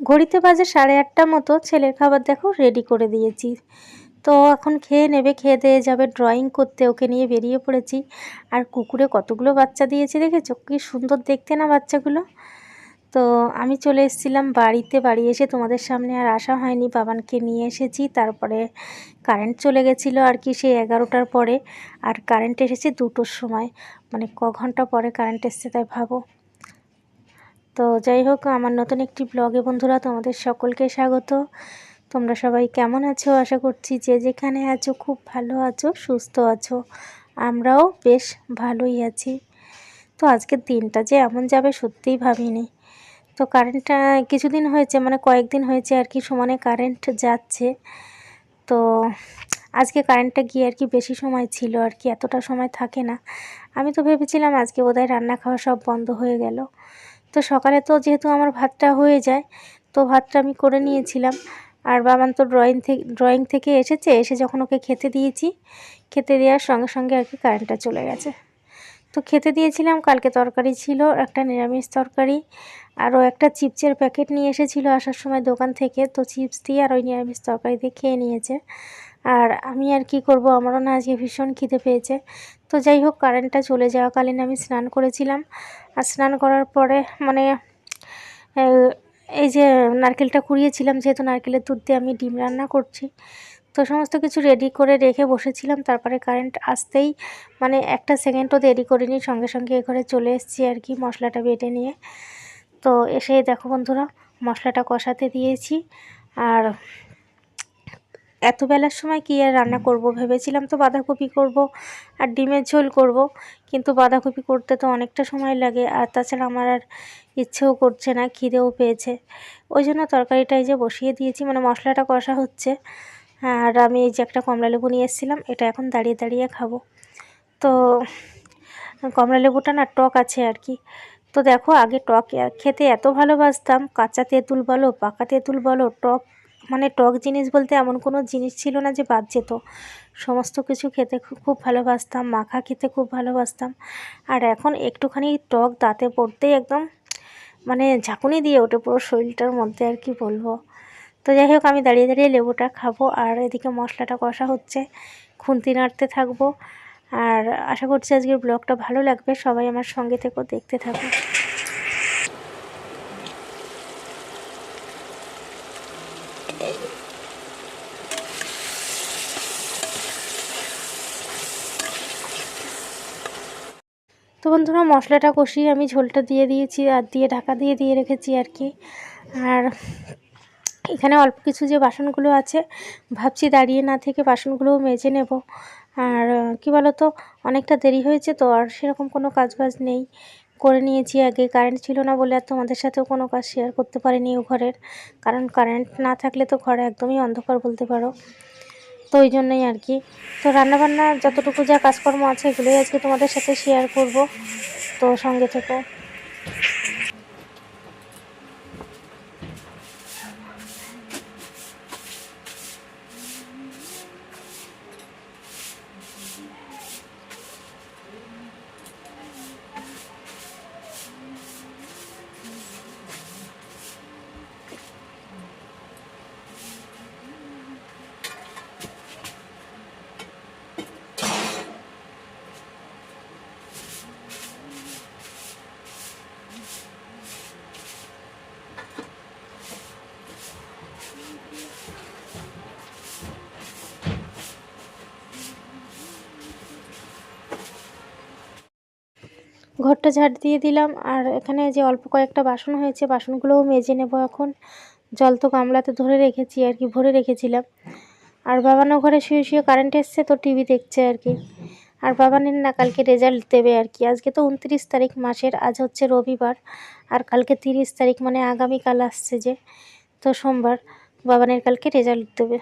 ঘড়িতে বাজে সাড়ে আটটা মতো ছেলের খাবার দেখো রেডি করে দিয়েছি। তো এখন খেয়ে নেবে, খেয়ে দিয়ে যাবে ড্রয়িং করতে, ওকে নিয়ে বেরিয়ে পড়েছি। আর কুকুরে কতগুলো বাচ্চা দিয়েছে দেখেছ? কি সুন্দর দেখতে না বাচ্চাগুলো? তো আমি চলে এসেছিলাম বাড়িতে, বাড়ি এসে তোমাদের সামনে আর আসা হয়নি। বাবানকে নিয়ে এসেছি, তারপরে কারেন্ট চলে গেছিল আর কি সেই এগারোটার পরে। আর কারেন্ট এসেছে দুটোর সময় মানে ক ঘণ্টা পরে কারেন্ট এসছে তাই ভাবো। তো যাই হোক, আমার নতুন একটি ব্লগে বন্ধুরা তোমাদের সকলকে স্বাগত। তোমরা সবাই কেমন আছো? আশা করছি যে যেখানে আছো খুব ভালো আছো, সুস্থ আছো। আমরাও বেশ ভালোই আছি। তো আজকের দিনটা যে এমন যাবে সত্যিই ভাবিনি। তো কারেন্টটা কিছুদিন হয়েছে মানে কয়েকদিন হয়েছে আর কি, সমানে কারেন্ট যাচ্ছে। তো আজকে কারেন্টটা গিয়ে আর কি বেশি সময় ছিল আর কি, এতটা সময় থাকে না। আমি তো ভেবেছিলাম আজকে বোধহয় রান্না খাওয়া সব বন্ধ হয়ে গেল। তো সকালে তো যেহেতু আমার ভাতটা হয়ে যায়, তো ভাতটা আমি করে নিয়েছিলাম। আর বাবান তো ড্রয়িং থেকে ড্রয়িং থেকে এসেছে, এসে যখন ওকে খেতে দিয়েছি, খেতে দেওয়ার সঙ্গে সঙ্গে আর কি কারেন্টটা চলে গেছে। তো খেতে দিয়েছিলাম, কালকে তরকারি ছিল, একটা নিরামিষ তরকারি, আরও একটা চিপসের প্যাকেট নিয়ে এসেছিল আসার সময় দোকান থেকে, তো চিপস দিয়ে আর ওই নিরামিষ তরকারি দিয়ে খেয়ে নিয়েছে। আর আমি আর কি করব, আমারও না আজকে ভীষণ খিদে পেয়েছে তো যাই হোক কারেন্টটা চলে যাওয়াকালীন আমি স্নান করেছিলাম। আর স্নান করার পরে মানে এই যে নারকেলটা কুড়িয়েছিলাম, যেহেতু নারকেলের দুধ দিয়ে আমি ডিম রান্না করছি, তো সমস্ত কিছু রেডি করে রেখে বসেছিলাম। তারপরে কারেন্ট আসতেই মানে একটা সেকেন্ডও দেরি করিনি, সঙ্গে সঙ্গে এ ঘরে চলে এসেছি আর কি মশলাটা বেটে নিয়ে। তো এসেই দেখো বন্ধুরা, মশলাটা কষাতে দিয়েছি। আর এত বেলার সময় কী আর রান্না করব? ভেবেছিলাম তো বাঁধাকপি করব আর ডিমের ঝোল করব কিন্তু বাঁধাকপি করতে তো অনেকটা সময় লাগে আর তাছাড়া আমার আর ইচ্ছেও করছে না খিদেও পেয়েছে। ওই জন্য তরকারিটাই যে বসিয়ে দিয়েছি মানে মশলাটা কষা হচ্ছে। আর আমি এই যে একটা কমলা লেবু নিয়ে এসেছিলাম এটা এখন দাঁড়িয়ে দাঁড়িয়ে খাব। তো কমলা লেবুটা না টক আছে আর কি। তো দেখো আগে টক খেতে এত ভালোবাসতাম কাঁচা তেঁতুল বলো পাকা তেঁতুল বলো টক মানে টক জিনিস বলতে এমন কোনো জিনিস ছিল না যে বাদ যেত। সমস্ত কিছু খেতে খুব ভালোবাসতাম, মাখা খেতে খুব ভালোবাসতাম। আর এখন একটুখানি টক দাঁতে পড়তেই একদম মানে ঝাঁকুনি দিয়ে ওঠে পুরো শরীরটার মধ্যে আর কি বলব। তো যাই হোক, আমি দাঁড়িয়ে দাঁড়িয়ে লেবুটা খাব আর এদিকে মশলাটা কষা হচ্ছে। খুন্তি নাড়তে থাকব। আর আশা করছি আজকের ব্লগটা ভালো লাগবে। সবাই আমার সঙ্গে থেকেও দেখতে থাকো। বন্ধুরা মশলাটা কষিয়ে আমি ঝোলটা দিয়ে দিয়েছি, আর দিয়ে ঢাকা দিয়ে দিয়ে রেখেছি আর কি। আর এখানে অল্প কিছু যে বাসনগুলো আছে, ভাবছি দাঁড়িয়ে না থেকে বাসনগুলোও মেজে নেব। আর কি বলো তো অনেকটা দেরি হয়েছে তো, আর সেরকম কোনো কাজ বাজ নেই। করে নিয়েছি আগে, কারেন্ট ছিল না বলে আর তোমাদের সাথেও কোনো কাজ শেয়ার করতে পারিনি ও ঘরের। কারণ কারেন্ট না থাকলে তো ঘরে একদমই অন্ধকার বলতে পারো। তো ওই জন্যই আর কি। তো রান্নাবান্নার যতটুকু যা কাজকর্ম আছে এগুলোই আজকে তোমাদের সাথে শেয়ার করব। তো সঙ্গে থেকো। ঘরটা ঝাড় দিয়ে দিলাম। আর এখানে যে অল্প কয়েকটা বাসন হয়েছে, বাসনগুলোও মেজে নেব এখন। জল তো গামলাতে ধরে রেখেছি, আর কি ভরে রেখেছিলাম। আর বাবানও ঘরে শুয়ে শুয়ে কারেন্ট এসছে তো টিভি দেখছে আর কি। আর বাবানের না কালকে রেজাল্ট দেবে আর কি। আজকে তো উনত্রিশ তারিখ মাসের, আজ হচ্ছে রবিবার। আর কালকে তিরিশ তারিখ মানে আগামীকাল আসছে যে, তো সোমবার বাবানের কালকে রেজাল্ট দেবে।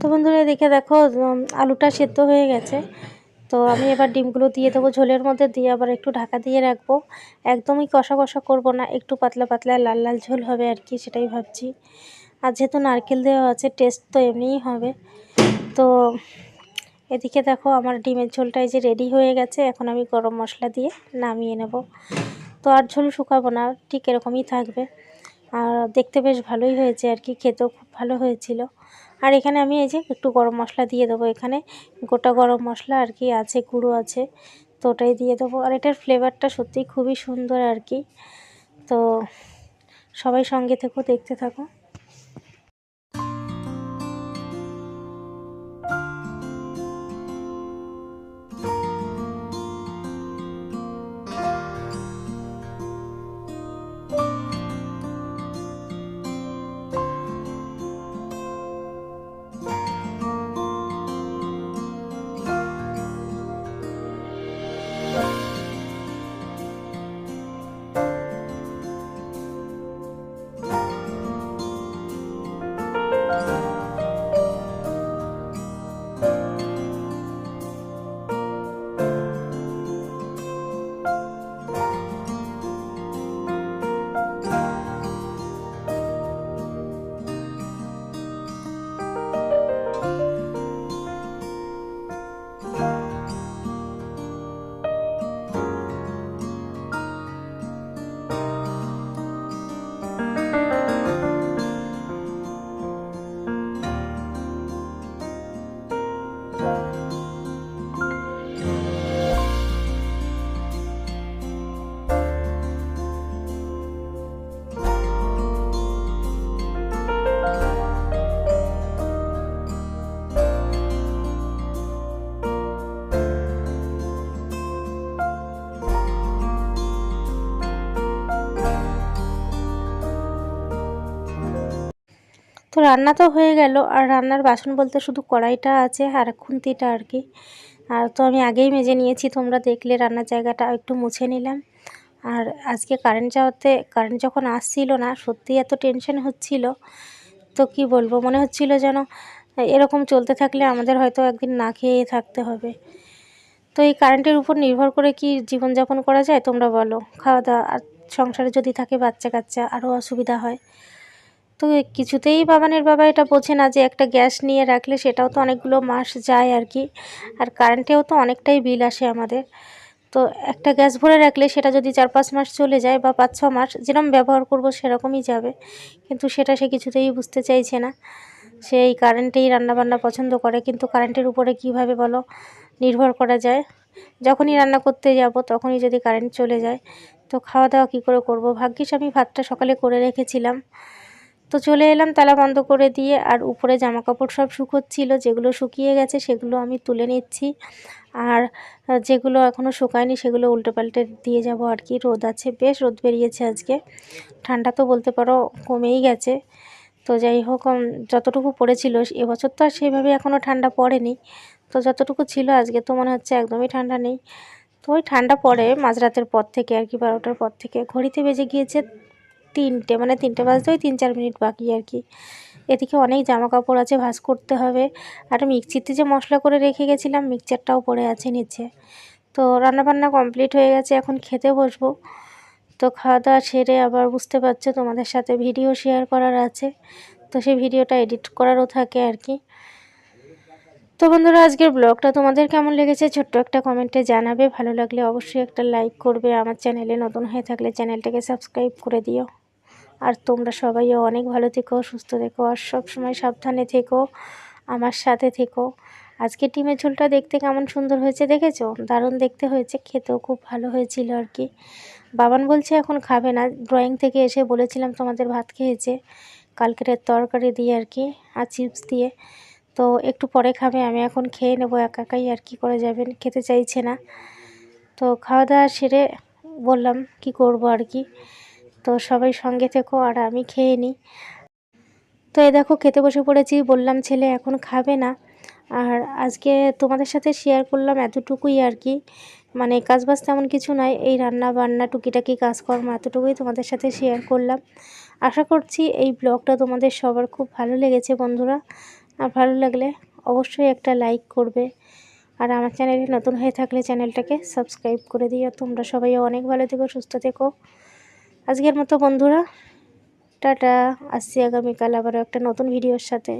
তো বন্ধুরা দেখে দেখো আলুটা সেদ্ধ হয়ে গেছে। তো আমি এবার ডিমগুলো দিয়ে দেবো ঝোলের মধ্যে, দিয়ে আবার একটু ঢাকা দিয়ে রাখব। একদমই কষা কষা করব না, একটু পাতলা পাতলা লাল লাল ঝোল হবে আর কি, সেটাই ভাবছি। আর যেহেতু নারকেল দেওয়া আছে টেস্ট তো এমনিই হবে। তো এদিকে দেখো, আমার ডিমের ঝোলটা এই যে রেডি হয়ে গেছে। এখন আমি গরম মশলা দিয়ে নামিয়ে নেব। তো আর ঝোল শুকাবো না, ঠিক এরকমই থাকবে। আর দেখতে বেশ ভালোই হয়েছে আর কি, খেতেও খুব ভালো হয়েছিল। আর এখানে আমি এই যে একটু গরম মশলা দিয়ে দেবো এখানে। গোটা গরম মশলা আর কি আছে, গুঁড়ো আছে, তো ওটাই দিয়ে দেবো। আর এটার ফ্লেভারটা সত্যিই খুবই সুন্দর আর কি। তো সবাই সঙ্গে থেকো, দেখতে থাকো। তো রান্না তো হয়ে গেল, আর রান্নার বাসন বলতে শুধু কড়াইটা আছে আর খুন্তিটা আর কি। আর তো আমি আগেই মেজে নিয়েছি, তোমরা দেখলে রান্নার জায়গাটা একটু মুছে নিলাম। আর আজকে কারেন্ট যাওয়াতে কারেন্ট যখন আসছিল না, সত্যি এত টেনশন হচ্ছিল, তো কি বলব, মনে হচ্ছিল যেন এরকম চলতে থাকলে আমাদের হয়তো একদিন না খেয়ে থাকতে হবে। তো এই কারেন্টের উপর নির্ভর করে কি জীবনযাপন করা যায়, তোমরা বলো। খাওয়া দাওয়া আর সংসারে যদি থাকে বাচ্চা কাচ্চা আরও অসুবিধা হয়। তো কিছুতেই বাবানের বাবা এটা বোঝে না যে একটা গ্যাস নিয়ে রাখলে সেটাও তো অনেকগুলো মাস যায় আর কি। আর কারেন্টেও তো অনেকটাই বিল আসে আমাদের। তো একটা গ্যাস ভরে রাখলে সেটা যদি চার পাঁচ মাস চলে যায় বা পাঁচ ছ মাস যেরকম ব্যবহার করব সেরকমই যাবে। কিন্তু সেটা সে কিছুতেই বুঝতে চাইছে না। সে এই কারেন্টেই রান্নাবান্না পছন্দ করে। কিন্তু কারেন্টের উপরে কীভাবে বলো? নির্ভর করা যায়। যখনই রান্না করতে যাব তখনই যদি কারেন্ট চলে যায়, তো খাওয়া দাওয়া কী করে করব? ভাগ্যিস আমি ভাতটা সকালে করে রেখেছিলাম। তো চলে এলাম তালা বন্ধ করে দিয়ে, আর উপরে জামা কাপড় সব শুকোচ্ছিল, যেগুলো শুকিয়ে গেছে সেগুলো আমি তুলে নিচ্ছি। আর যেগুলো এখনও শুকায়নি সেগুলো উল্টে পাল্টে দিয়ে যাব আর কি। রোদ আছে, বেশ রোদ বেরিয়েছে আজকে। ঠান্ডা তো বলতে পারো কমেই গেছে। তো যাই হোক যতটুকু পড়েছিল এবছর তো আর সেইভাবে এখনও ঠান্ডা পড়েনি। তো যতটুকু ছিল, আজকে তো মনে হচ্ছে একদমই ঠান্ডা নেই। তো ওই ঠান্ডা পড়ে মাঝরাতের পর থেকে আর কি, বারোটার পর থেকে। ঘড়িতে বেজে গিয়েছে তিনটে মানে তিনটে বাজতে ওই তিন চার মিনিট বাকি আর কি। এদিকে অনেক জামা কাপড় আছে, ভাজ করতে হবে। আর মিক্সিতে যে মশলা করে রেখে গেছিলাম মিক্সারটাও পড়ে আছে নিচে। তো রান্নাবান্না কমপ্লিট হয়ে গেছে, এখন খেতে বসবো। তো খাওয়া দাওয়া সেরে আবার বুঝতে পারছ তোমাদের সাথে ভিডিও শেয়ার করার আছে। তো সেই ভিডিওটা এডিট করারও থাকে আর কি। তো বন্ধুরা, আজকের ব্লগটা তোমাদের কেমন লেগেছে ছোট্ট একটা কমেন্টে জানাবে। ভালো লাগলে অবশ্যই একটা লাইক করবে। আমার চ্যানেলে নতুন হয়ে থাকলে চ্যানেলটাকে সাবস্ক্রাইব করে দিও। আর তোমরা সবাইও অনেক ভালো থেকো, সুস্থ থেকো আর সব সময় সাবধানে থেকো, আমার সাথে থেকো। আজকে ডিমের ঝোলটা দেখতে কেমন সুন্দর হয়েছে দেখেছ? দারুণ দেখতে হয়েছে, খেতেও খুব ভালো হয়েছিল আর কি। বাবান বলছে এখন খাবে না ড্রয়িং থেকে এসে বলেছিলাম তোমাদের ভাত খেয়েছে, কালকের তরকারি দিয়ে আর কি, আর চিপস দিয়ে। তো একটু পরে খাবে, আমি এখন খেয়ে নেব, একা একাই আর কি করে যাবেন, খেতে চাইছে না। তো খাওয়া দাওয়া সেরে বললাম কি করব আর কি। তো সবাই সঙ্গে থেকো আর আমি খেয়ে নিই। তো এ দেখো খেতে বসে পড়েছি, বললাম ছেলে এখন খাবে না। আর আজকে তোমাদের সাথে শেয়ার করলাম এতটুকুই আর কি। মানে কাজবাজ তেমন কিছু নয় এই রান্না বান্না টুকিটাকি কাজকর্ম এতটুকুই তোমাদের সাথে শেয়ার করলাম। আশা করছি এই ব্লগটা তোমাদের সবার খুব ভালো লেগেছে বন্ধুরা। আর ভালো লাগলে অবশ্যই একটা লাইক করবে। আর আমার চ্যানেলে নতুন হয়ে থাকলে চ্যানেলটাকে সাবস্ক্রাইব করে দিও। তোমরা সবাই অনেক ভালো থেকো, সুস্থ থেকো। আজকের মতো বন্ধুরা টাটা। আসছি আগামীকাল আবারও একটা নতুন ভিডিওর সাথে।